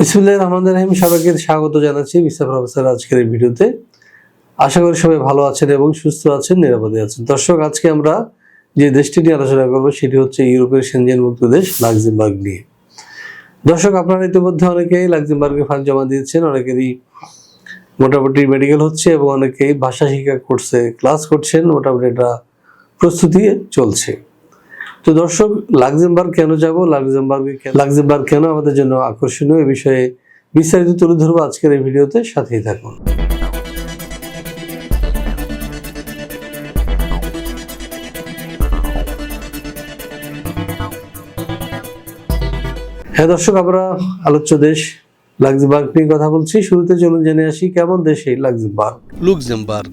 বিসমুল্লাহ রহমান রহিম। সবাইকে স্বাগত জানাচ্ছি মিস্টার প্রফেসর আজকের এই ভিডিওতে। আশা করি সবাই ভালো আছেন এবং সুস্থ আছেন, নিরাপদে আছেন। দর্শক, আজকে আমরা যে দেশটি নিয়ে আলোচনা করব সেটি হচ্ছে ইউরোপের সেনজেন মুক্ত দেশ লাক্সেমবার্গ নিয়ে। দর্শক, আপনারা ইতিমধ্যে অনেকেই লাক্সেমবার্গে ফান্ড জমা দিয়েছেন, অনেকেরই মোটামুটি মেডিকেল হচ্ছে এবং অনেকেই ভাষা শিক্ষা করছে ক্লাস করছেন। মোটামুটি এটা প্রস্তুতি চলছে। তো দর্শক, লাক্সেমবার্গ কেন যাব? লাক্সেমবার্গে লাক্সেমবার্গ কেন আমাদের জন্য আকর্ষণীয়? এ বিষয়ে বিস্তারিত তুলে ধরবো আজকের এই ভিডিওতে। সাথেই থাকুন। হ্যাঁ দর্শক, আমরা আলোচ্য দেশ লাক্সেমবার্গ নিয়ে কথা বলছি। শুরুতে চলুন জেনে আসি কেমন দেশ এই Luxembourg. Luxembourg.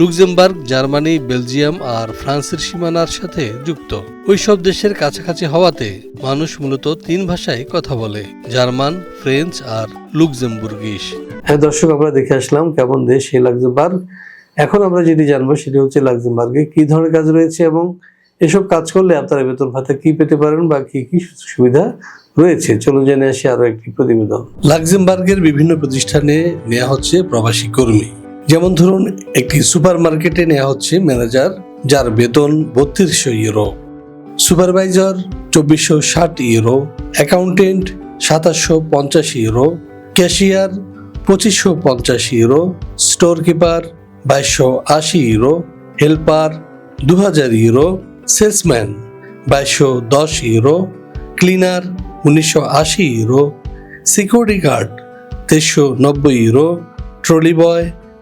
Luxembourg Germany Belgium আর ফ্রান্সের সীমানার সাথে যুক্ত। ওইসব দেশের কাছাকাছি হওয়াতে মানুষ মূলত তিন ভাষায় কথা বলে জার্মান ফ্রেঞ্চ আর লুক্সেমবুর্গিশ হ্যাঁ দর্শক আমরা দেখে আসলাম কেমন দেশ এই লাক্সেমবার্গ। এখন আমরা যেটি জানব সেটি হচ্ছে লাক্সেমবার্গে কি ধরনের কাজ রয়েছে এবং এসব কাজ করলে আপনারা বেতন ভাতা কি পেতে পারেন বা কি কি সুবিধা রয়েছে? চলুন জেনে আসি আরও একটি প্রতিবেদন। লাক্সেমবার্গের বিভিন্ন প্রতিষ্ঠানে নেওয়া হচ্ছে প্রবাসী কর্মী। যেমন ধরুন, একটি সুপার মার্কেটে নেওয়া হচ্ছে ম্যানেজার, যার বেতন বত্রিশশো ইউরো। সুপারভাইজার, চব্বিশশো ষাট ইউরো। অ্যাকাউন্টেন্ট, সাতাশশো পঞ্চাশ ইউরো। ক্যাশিয়ার, পঁচিশশো পঞ্চাশ ইউরো। স্টোর কিপার বাইশশো আশি ইউরো। হেল্পার দু হাজার ইউরো। সেলসম্যান, বাইশশো দশ ইউরো। ক্লিনার, উনিশশো আশি ইউরো। সিকিউরিটি গার্ড, তেইশশো নব্বই ইউরো। ট্রলি বয়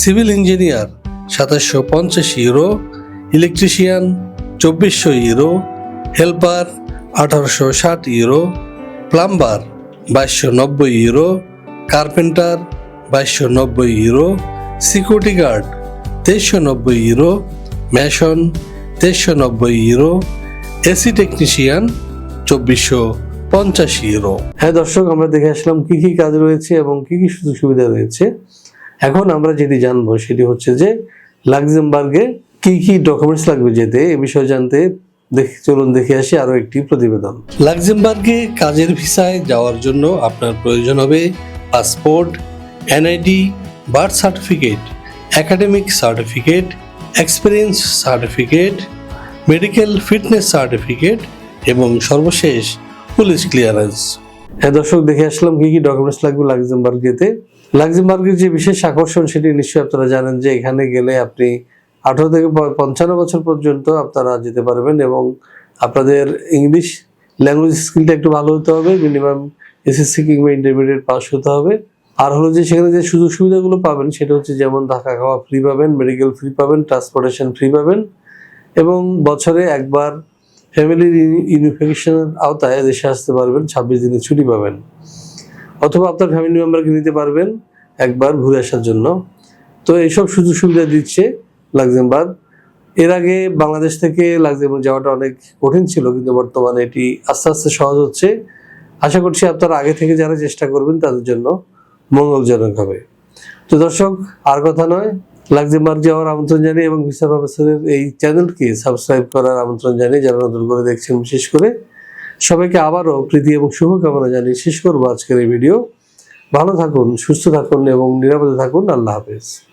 সিভিল ইঞ্জিনিয়ার, সাতাশশো পঞ্চাশ ইউরো, ইলেকট্রিশিয়ান, চব্বিশশো ইউরো, হেল্পার, আঠারোশো ষাট ইউরো, প্লাম্বার, বাইশশো নব্বই ইউরো, কার্পেন্টার, বাইশশো নব্বই ইউরো, সিকিউরিটি গার্ড, তেইশশো নব্বই ইউরো ম্যাশন তেইশশো নব্বই ইউরো, এসি টেকনিশিয়ান, চব্বিশশো পঞ্চাশ ইউরো। হ্যাঁ দর্শক, আমরা দেখে আসলাম কি কি কাজ রয়েছে এবং কি কি সুযোগ সুবিধা রয়েছে। এখন আমরা যেটি জানব সেটি হচ্ছে যে লাক্সেমবার্গে কি কি ডকুমেন্টস লাগবে যেতে, এ বিষয়ে জানতে দেখে, চলুন দেখে আসি আরও একটি প্রতিবেদন। লাক্সেমবার্গে কাজের ভিসায় যাওয়ার জন্য আপনার প্রয়োজন হবে passport, NID, birth certificate, academic certificate, experience certificate, medical fitness certificate এবং সর্বশেষ পুলিশ ক্লিয়ারেন্স। হ্যাঁ দর্শক, দেখে আসলাম কি কি ডকুমেন্টস লাগবে লাক্সেমবার্গ যেতে। লাক্সেমবার্গের যে বিশেষ আকর্ষণ সেটি নিশ্চয়ই আপনারা জানেন যে এখানে গেলে আপনি আঠারো থেকে পঞ্চান্ন বছর পর্যন্ত আপনারা যেতে পারবেন এবং আপনাদের ইংলিশ ল্যাঙ্গুয়েজ স্কিলটা একটু ভালো হতে হবে, মিনিমাম এসএসসি কিংবা ইন্টারমিডিয়েট পাস হতে হবে। আর হলো যে সেখানে যে সুযোগ সুবিধাগুলো পাবেন সেটা হচ্ছে যেমন থাকা খাওয়া ফ্রি পাবেন মেডিকেল ফ্রি পাবেন ট্রান্সপোর্টেশন ফ্রি পাবেন এবং বছরে একবার ফ্যামিলি ইউনিফিকেশনের আওতায় দেশে আসতে পারবেন, ছাব্বিশ দিনের ছুটি পাবেন। অথবা আপনার ফ্যামিলি মেম্বারকে নিতে পারবেন একবার ঘুরে আসার জন্য। তো এইসব সুযোগ সুবিধা দিচ্ছে লাক্সেমবার্গ। এর আগে বাংলাদেশ থেকে লাক্সেমবার্গ যাওয়াটা অনেক কঠিন ছিল, কিন্তু বর্তমানে এটি আস্তে আস্তে সহজ হচ্ছে। আশা করছি আপনারা আগে থেকে যারা চেষ্টা করবেন তাদের জন্য মঙ্গলজনক হবে। তো দর্শক, আর কথা নয়, লাক্সেমবার্গ যাওয়ার আমন্ত্রণ জানিয়ে এবং ভিসা প্রফেসরের এই চ্যানেলকে সাবস্ক্রাইব করার আমন্ত্রণ জানিয়ে যারা নতুন করে দেখছেন, বিশেষ করে সবাইকে আবারও প্রীতি এবং শুভকামনা জানিয়ে শেষ করব আজকের এই ভিডিও। ভালো থাকুন, সুস্থ থাকুন এবং নিরাপদে থাকুন। আল্লাহ হাফেজ।